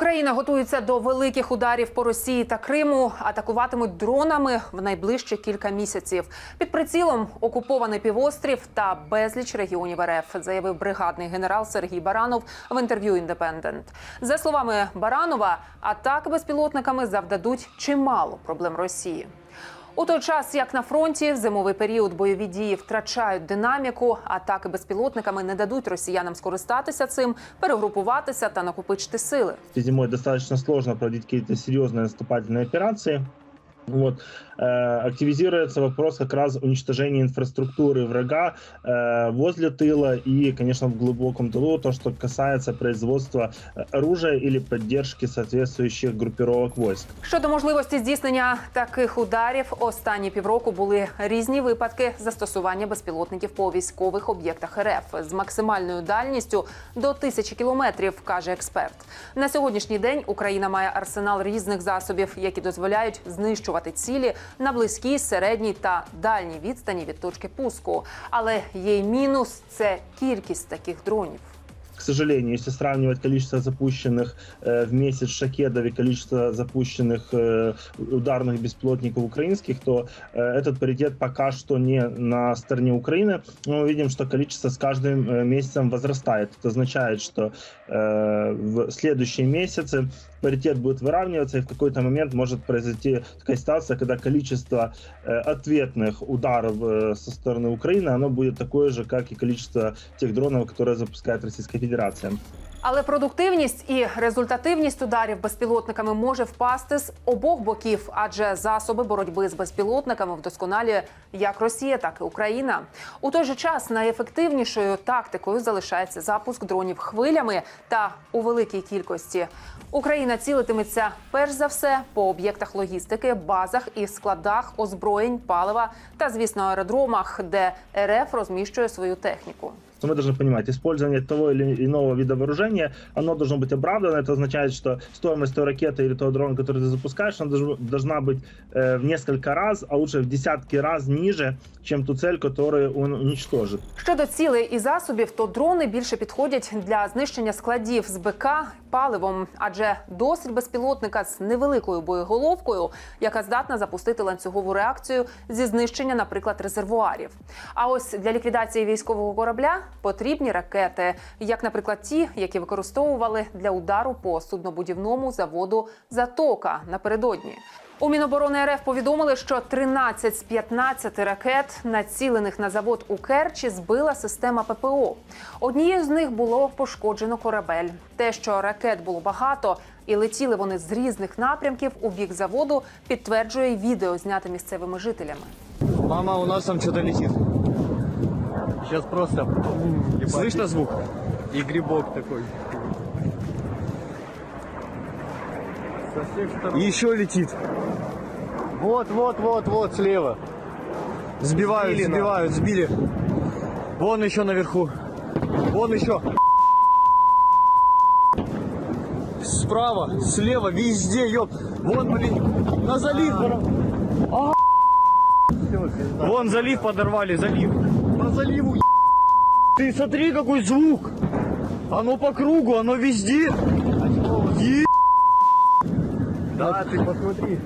Україна готується до великих ударів по Росії та Криму. Атакуватимуть дронами в найближчі кілька місяців. Під прицілом окупований півострів та безліч регіонів РФ, заявив бригадний генерал Сергій Баранов в інтерв'ю «Індепендент». За словами Баранова, атаки безпілотниками завдадуть чимало проблем Росії. У той час, як на фронті, в зимовий період бойові дії втрачають динаміку, атаки безпілотниками не дадуть росіянам скористатися цим, перегрупуватися та накопичити сили. Зимою достаточно сложно проводити какие-то наступальні наступательные операции. Вот. Э, активизируется вопрос как раз уничтожения инфраструктуры врага э, возле тыла и, конечно, в глубоком тылу, то, что касается производства э, оружия или поддержки соответствующих группировок войск. Щодо можливості здійснення таких ударів, останні півроку були різні випадки застосування безпілотників по військових об'єктах РФ з максимальною дальністю до тисячі кілометрів, каже експерт. На сьогоднішній день Україна має арсенал різних засобів, які дозволяють знищувати цілі на близькій, середній та дальній відстані від точки пуску. Але є й мінус це кількість таких дронів. К сожалению, если сравнивать количество запущенных э, в месяц шахедов и количество запущенных э, ударных беспилотников украинских, то э, этот паритет пока что не на стороне Украины. Но мы видим, что количество с каждым э, месяцем возрастает. Это означает, что э, в следующие месяцы паритет будет выравниваться, и в какой-то момент может произойти такая ситуация, когда количество э, ответных ударов э, со стороны Украины, оно будет такое же, как и количество тех дронов, которые запускает Российская Федерация. Але продуктивність і результативність ударів безпілотниками може впасти з обох боків, адже засоби боротьби з безпілотниками вдосконалює як Росія, так і Україна. У той же час найефективнішою тактикою залишається запуск дронів хвилями та у великій кількості. Україна цілитиметься перш за все по об'єктах логістики, базах і складах озброєнь, палива та, звісно, аеродромах, де РФ розміщує свою техніку Но мы должны понимать, использование того или иного вида вооружения, оно должно быть оправдано. Это означает, что стоимость той ракеты или того дрона, который ты запускаешь, она должна- должна быть э, в несколько раз, а лучше в десятки раз ниже, чем ту цель, которую он уничтожит. Щодо цілей і засобів, то дрони більше підходять для знищення складів з БК паливом, адже досить безпілотника з невеликою боєголовкою, яка здатна запустити ланцюгову реакцію зі знищення, наприклад, резервуарів. А ось для ліквідації військового корабля потрібні ракети, як, наприклад, ті, які використовували для удару по суднобудівному заводу Затока напередодні. У Міноборони РФ повідомили, що 13 з 15 ракет, націлених на завод у Керчі, збила система ППО. Однією з них було пошкоджено корабель. Те, що ракет було багато і летіли вони з різних напрямків у бік заводу, підтверджує відео, зняте місцевими жителями. Мама, у нас там что-то летит. Сейчас просто слышно звук? И грибок такой. Со всех сторон. И еще летит. Вот, вот, вот, вот, слева. Сбивают, Сбили сбивают, сбили. Вон еще наверху. Вон еще. Справа, слева, везде, ёп. Вон, блин, на залив. А, Вон залив подорвали, залив. По заливу, Ты смотри, какой звук. Оно по кругу, оно везде. Да, ты посмотри.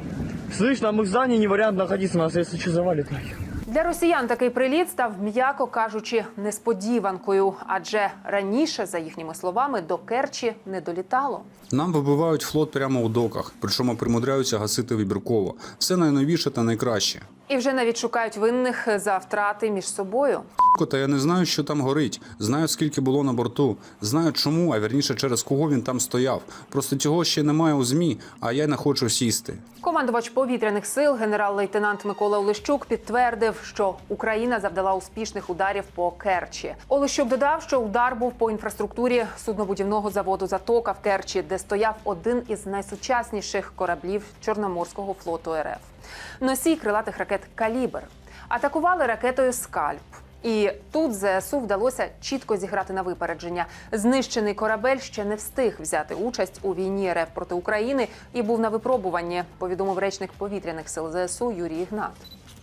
Слышь, нам в здании не вариант находиться, нас если что завалит нахер. Для росіян такий приліт став, м'яко кажучи, несподіванкою, адже раніше, за їхніми словами, до Керчі не долітало. Нам вибивають флот прямо у доках, причому примудряються гасити вибірково. Все найновіше та найкраще. І вже навіть шукають винних за втрати між собою. Та я не знаю, що там горить. Знаю, скільки було на борту. Знаю, чому, а вірніше через кого він там стояв. Просто цього ще немає у змі, а я не хочу сісти. Командувач повітряних сил генерал-лейтенант Микола Олещук підтвердив, що Україна завдала успішних ударів по Керчі. Олещук додав, що удар був по інфраструктурі суднобудівного заводу Затока в Керчі, де стояв один із найсучасніших кораблів Чорноморського флоту РФ. Носій крилатих ракет Калібр атакували ракетою Скальп. І тут ЗСУ вдалося чітко зіграти на випередження. Знищений корабель ще не встиг взяти участь у війні РФ проти України і був на випробуванні. Повідомив речник повітряних сил ЗСУ Юрій Ігнат.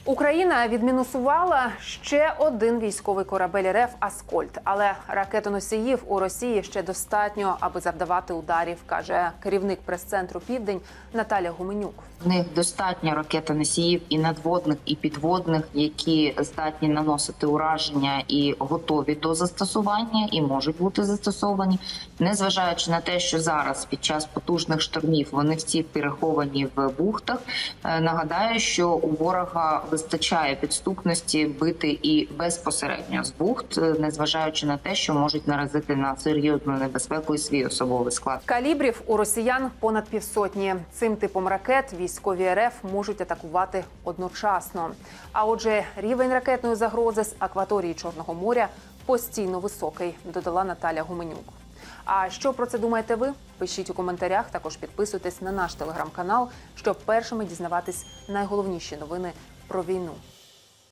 Україна відмінусувала ще один військовий корабель РФ Аскольд, але ракетоносіїв у Росії ще достатньо, аби завдавати ударів, каже керівник прес-центру Південь Наталя Гуменюк. В них достатньо ракетоносіїв і надводних, і підводних, які здатні наносити ураження і готові до застосування, і можуть бути застосовані, незважаючи на те, що зараз під час потужних штормів вони всі переховані в бухтах. Е, Нагадаю, що у ворога вистачає підступності бити і безпосередньо з бухт, е, незважаючи на те, що можуть наразити на серйозну небезпеку і свій особовий склад. Калібрів у росіян понад півсотні. Цим типом ракет військові РФ можуть атакувати одночасно. А отже, рівень ракетної загрози з акваторії Чорного моря постійно високий, додала Наталя Гуменюк. А що про це думаєте ви? Пишіть у коментарях. Також підписуйтесь на наш телеграм-канал, щоб першими дізнаватись найголовніші новини про війну.